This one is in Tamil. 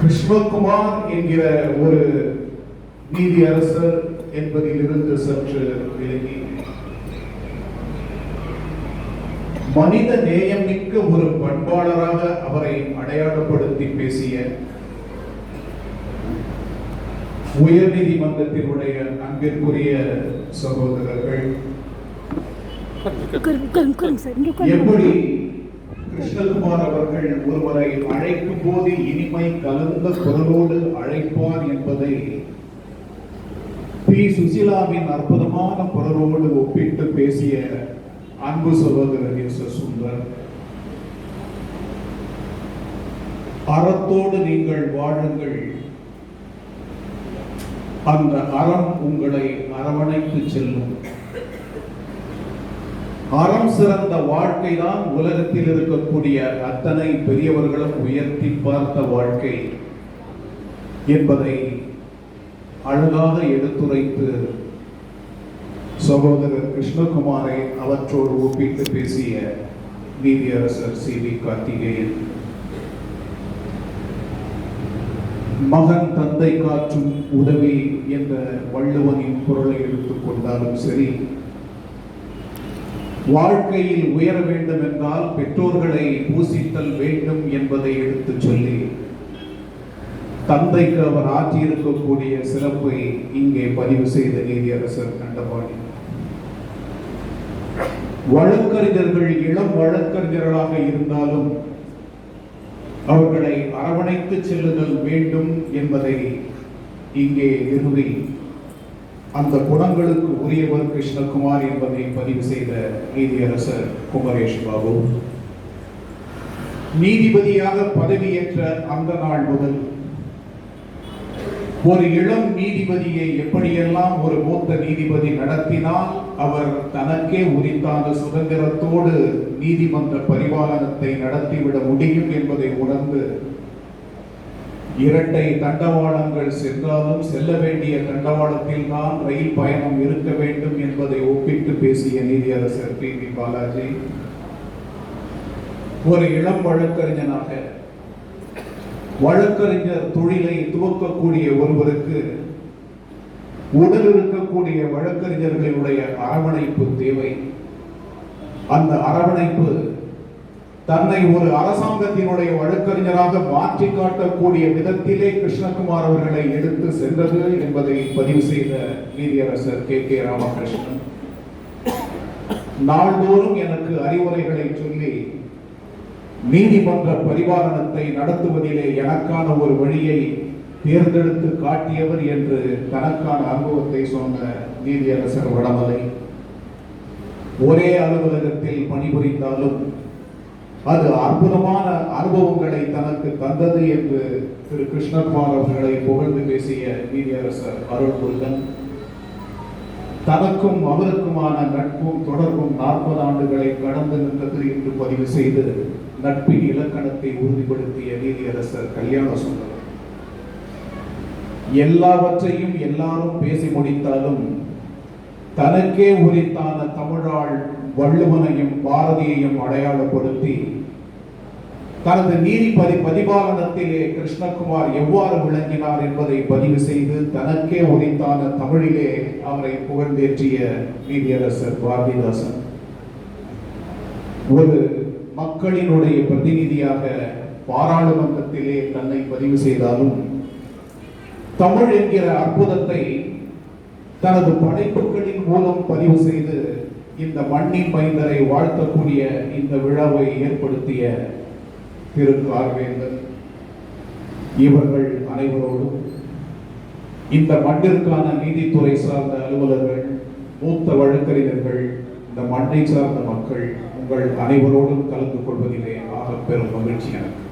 கிருஷ்ணகுமார் என்கிற ஒரு நீதியரசர் என்பதிலிருந்து சற்று விலகி. மனித நேயம் மிக்க ஒரு பண்பாளராக அவரை அடையாளப்படுத்தி பேசிய உயர்நீதிமன்றத்தினுடைய அன்பிற்குரிய சகோதரர்கள். எப்படி கிருஷ்ணகுமார் அவர்கள் ஒருவரை அழைக்கும் போது இனிமை கலந்த குரலோடு அழைப்பார் என்பதை பி. சுசிலாவின் அற்புதமான குரலோடு ஒப்பிட்டு பேசிய அன்பு சகோதரர் எஸ். சுந்தர். அறத்தோடு நீங்கள் வாழுங்கள். அந்த அறம் உங்களை அரவணைத்து செல்லும். அறம் சிறந்த வாழ்க்கை தான் உலகத்தில் இருக்கக்கூடிய அத்தனை பெரியவர்களும் உயர்த்தி பார்த்த வாழ்க்கை என்பதை அழகாக எடுத்துரைத்து சகோதரர் கிருஷ்ணகுமாரை அவற்றோடு ஒப்பிட்டு பேசிய நீதியரசர் சி வி கார்த்திகேயன். மகன் தந்தை காற்றும் உதவி என்ற வள்ளுவனின் குரலை எடுத்துக்கொண்டாலும் சரி வாழ்க்கையில் உயர வேண்டும் என்றால் பெற்றோர்களை பூசித்தல் வேண்டும் என்பதை எடுத்துச் சொல்லி தந்தைக்கு அவர் ஆற்றியிருக்கக்கூடிய சிறப்பை இங்கே பதிவு செய்த நீதியரசர் கண்டபாடி வழக்கறிஞர்கள் இளம் வழக்கறிஞர்களாக இருந்தாலும் அவர்களை அரவணைத்து செல்லுதல் வேண்டும் என்பதை இங்கே நிறுவி அந்த குணங்களுக்கு உரியவர் கிருஷ்ணகுமார் என்பதை பதிவு செய்த நீதியரசர் குமரேஷ் பாபு. நீதிபதியாக பதவியேற்ற அந்த நாள் முதல் ஒரு இளம் நீதிபதியை எப்படியெல்லாம் ஒரு மூத்த நீதிபதி நடத்தினால் அவர் தனக்கே உரித்தான சுதந்திரத்தோடு நீதிமன்ற பரிபாலனத்தை நடத்திவிட முடியும் என்பதை உணர்ந்து இரட்டை தண்டவாளங்கள் சென்றாலும் செல்ல வேண்டிய தண்டவாளத்தில் தான் ரயில் பயணம் இருக்க வேண்டும் என்பதை ஒப்பிட்டு பேசிய நீதியரசர் பி. வி பாலாஜி. ஒரு இளம் வழக்கறிஞனாக வழக்கறிஞர் தொழிலை துவக்கக்கூடிய ஒருவருக்கு உடல் இருக்கக்கூடிய வழக்கறிஞர்களுடைய அரவணைப்பு தேவை. அந்த அரவணைப்பு தன்னை ஒரு அரசாங்கத்தினுடைய வழக்கறிஞராக மாற்றி காட்டக்கூடிய விதத்திலே கிருஷ்ணகுமார் அவர்களை எடுத்து சென்றது என்பதை பதிவு செய்த நீதியரசர் கே. கே. ராமகிருஷ்ணன். நாள்தோறும் எனக்கு அறிவுரைகளை சொல்லி நீதிமன்ற பரிபாலனத்தை நடத்துவதிலே எனக்கான ஒரு வழியை தேர்ந்தெடுத்து காட்டியவர் என்று தனக்கான அனுபவத்தை சொன்ன நீதியரசர் வடமலை. ஒரே அலுவலகத்தில் பணிபுரிந்தாலும் அது அற்புதமான அனுபவங்களை தனக்கு தந்தது என்று திரு கிருஷ்ணகுமார் அவர்களை புகழ்ந்து பேசிய நீதியரசர் அருள் முருகன். தனக்கும் அவருக்குமான நட்பும் தொடர்பும் நாற்பது ஆண்டுகளை கடந்து நின்றது என்று பதிவு செய்து நட்பின் இலக்கணத்தை உறுதிப்படுத்திய நீதியரசர் கல்யாண சுந்தரம் எல்லாவற்றையும் எல்லாரும் பேசி முடித்தாலும் தனக்கே உரித்தான தமிழாள் வள்ளுவனையும் பாரதியையும் அடையாளப்படுத்தி தனது நீதிபதி பதிபாலனத்திலே கிருஷ்ணகுமார் எவ்வாறு விளங்கினார் என்பதை பதிவு செய்து தனக்கே உரித்தான தமிழிலே அவரை புகழ்ந்தேற்றிய நீதியரசர் பாரதிதாசன். ஒரு மக்களினுடைய பிரதிநிதியாக பாராளுமன்றத்திலே தன்னை பதிவு செய்தாலும் தமிழ் என்கிற அற்புதத்தை தனது படைப்புகளின் மூலம் பதிவு செய்து இந்த மண்ணின் மைந்தரை வாழ்த்தக்கூடிய இந்த விழாவை ஏற்படுத்திய திரு கார்வேந்தன் இவர்கள் அனைவரோடும் இந்த மண்ணிற்கான நீதித்துறை சார்ந்த அலுவலர்கள் மூத்த வழக்கறிஞர்கள் இந்த மண்ணை சார்ந்த மக்கள் உங்கள் அனைவரோடும் கலந்து கொள்வதிலே ஆக பெரும் மகிழ்ச்சி எனக்கு.